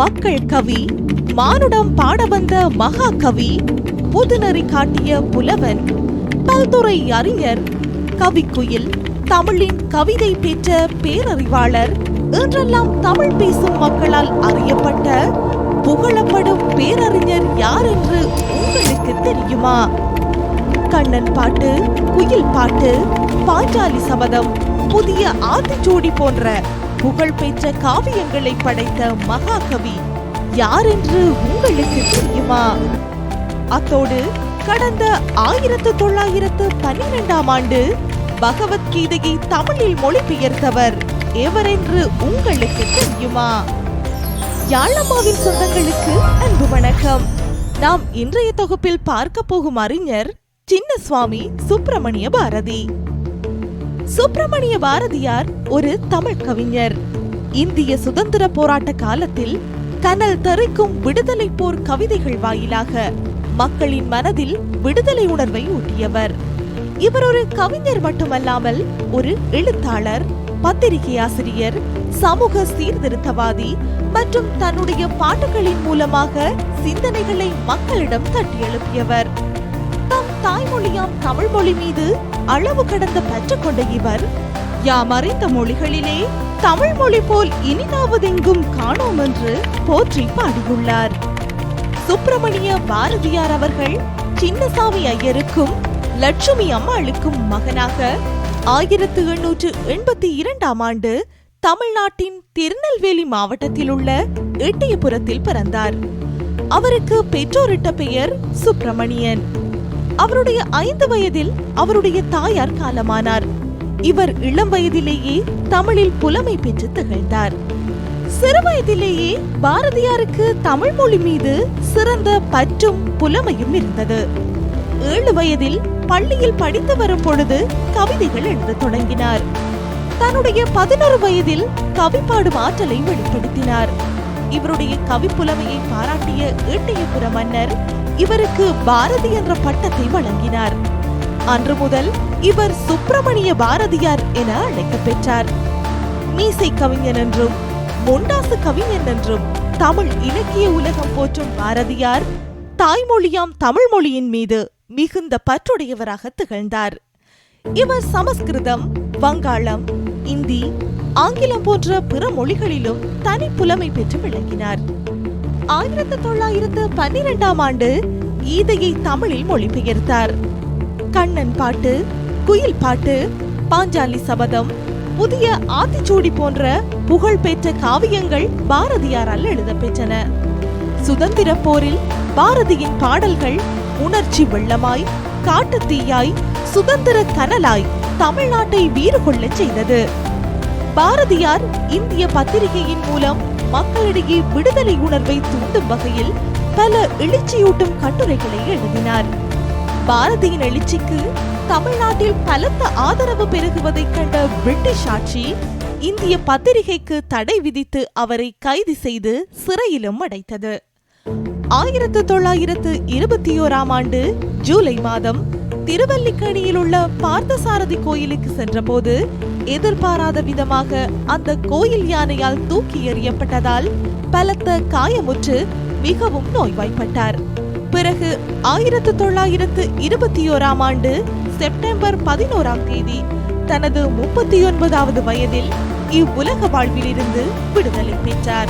மக்கள் கவி மானுடம் பாட வந்த மகாகவி புதுநெறி காட்டிய புலவன் பல்துறை அறிஞர் கவிக்குயில் தமிழின் கவிதை பெற்ற பேரறிவாளர் என்றெல்லாம் தமிழ் பேசும் மக்களால் அறியப்பட்ட புகழப்படும் பேரறிஞர் யார் என்று உங்களுக்கு தெரியுமா? கண்ணன் பாட்டு குயில் பாட்டு பாஞ்சாலி சபதம் புதிய ஆத்திச்சூடி போன்ற புகழ்பெற்ற காவியங்களை படைத்த மகாகவி. யார் என்று உங்களுக்கு தெரியுமா? அத்தோடு கடந்த ஆயிரத்து தொள்ளாயிரத்து பன்னிரெண்டாம் ஆண்டு பகவத்கீதையை தமிழில் மொழிபெயர்த்தவர் எவரென்று உங்களுக்கு தெரியுமா? யாழம்மாவின் சொந்தங்களுக்கு அன்பு வணக்கம். நாம் இன்றைய தொகுப்பில் பார்க்க போகும் அறிஞர் சின்னசுவாமி சுப்பிரமணிய பாரதி. சுப்பிரமணிய பாரதியார் ஒரு தமிழ் கவிஞர். இந்திய சுதந்திர போராட்ட காலத்தில் கனல் தரிக்கும் விடுதலை போர் கவிதைகள் வாயிலாக மக்களின் மனதில் விடுதலை உணர்வை ஊட்டியவர். இவர் ஒரு கவிஞர் மட்டுமல்லாமல் ஒரு எழுத்தாளர் பத்திரிகை ஆசிரியர் சமூக சீர்திருத்தவாதி மற்றும் தன்னுடைய பாட்டுகளின் மூலமாக சிந்தனைகளை மக்களிடம் தட்டி எழுப்பியவர். தாய்மொழியாம் தமிழ் மொழி மீது அளவு கடந்த பற்று கொண்ட இவர் யாம் அறிந்த மொழிகளிலே தமிழ் மொழி போல் இனிதாவதெங்கும் காணோம் என்று போற்றி பாடியுள்ளார். சுப்பிரமணிய பாரதியார் அவர்கள் சின்னசாமி ஐயருக்கும் லட்சுமி அம்மாளுக்கும் மகனாக ஆயிரத்து எண்ணூற்று எண்பத்தி இரண்டாம் ஆண்டு தமிழ்நாட்டின் திருநெல்வேலி மாவட்டத்தில் உள்ள எட்டயபுரத்தில் பிறந்தார். அவருக்கு பெற்றோரிட்ட பெயர் சுப்பிரமணியன். அவருடைய ஐந்து வயதில் அவருடைய தாயார் காலமானார். இவர் இளம் வயதிலேயே தமிழில் புலமை பெற்று திகழ்ந்தார். சிறு வயதிலேயே பாரதியாருக்கு தமிழ் மொழி மீது சிறந்த பற்றும் புலமையும் இருந்தது. ஏழு வயதில் பள்ளியில் படித்து வரும் பொழுது கவிதைகள் எழுத தொடங்கினார். தன்னுடைய பதினொரு வயதில் கவி பாடும் ஆற்றலை வெளிப்படுத்தினார். இவருடைய கவிப்புலமையை பாராட்டிய ஈட்டியபுர மன்னர் இவருக்கு பாரதி என்ற பட்டத்தை வழங்கினார். அன்று முதல் இவர் சுப்பிரமணிய பாரதியார் என அழைக்கப் பெற்றார். மீசை கவிஞன் என்றும் முண்டாசு கவிஞன் என்றும் தமிழ் இலக்கிய உலகம் போற்றும் பாரதியார் தாய்மொழியாம் தமிழ் மொழியின் மீது மிகுந்த பற்றுடையவராக திகழ்ந்தார். இவர் சமஸ்கிருதம் வங்காளம் இந்தி ஆங்கிலம் போன்ற பிற மொழிகளிலும் தனி புலமை பெற்று விளங்கினார். ஆயிரத்தி தொள்ளாயிரத்து பன்னிரெண்டாம் ஆண்டு கீதையை தமிழில் மொழிபெயர்த்தார். கண்ணன் பாட்டு குயில் பாட்டு பாஞ்சாலி சபதம் புதிய ஆத்திச்சூடி போன்ற புகழ்பெற்ற காவியங்கள் பாரதியாரால் எழுதப்பெற்றன. சுதந்திர போரில் பாரதியின் பாடல்கள் உணர்ச்சி வெள்ளமாய் காட்டுத்தீயாய் சுதந்திர கனலாய் தமிழ்நாட்டை வீறு கொள்ளச் செய்தது. பாரதியார் இந்திய பத்திரிகையின் மூலம் மக்களிடையே விடுதலை உணர்வை தூண்டும் வகையில் பல எழுச்சியூட்டும் கட்டுரைகளை எழுதினார். பாரதியின் எழுச்சிக்கு தமிழ்நாட்டில் பலத்த ஆதரவு பெருகுவதைக் கண்ட பிரிட்டிஷ் ஆட்சி இந்திய பத்திரிகைக்கு தடை விதித்து அவரை கைது செய்து சிறையிலும் அடைத்தது. ஆயிரத்து தொள்ளாயிரத்து இருபத்தி ஓராம் ஆண்டு ஜூலை மாதம் திருவல்லிக்கணியில் உள்ள பார்த்தசாரதி கோயிலுக்கு சென்றபோது எதிர்பாராத விதமாக அந்த கோயில் யானையால் தூக்கி எறியப்பட்டதால் பலத்த காயமுற்று மிகவும் நோய்வாய்ப்பட்டார். பிறகு ஆயிரத்து தொள்ளாயிரத்து இருபத்தி ஓராம் ஆண்டு செப்டம்பர் பதினோராம் தேதி தனது முப்பத்தி ஒன்பதாவது வயதில் இவ்வுலக வாழ்விலிருந்து விடுதலை பெற்றார்.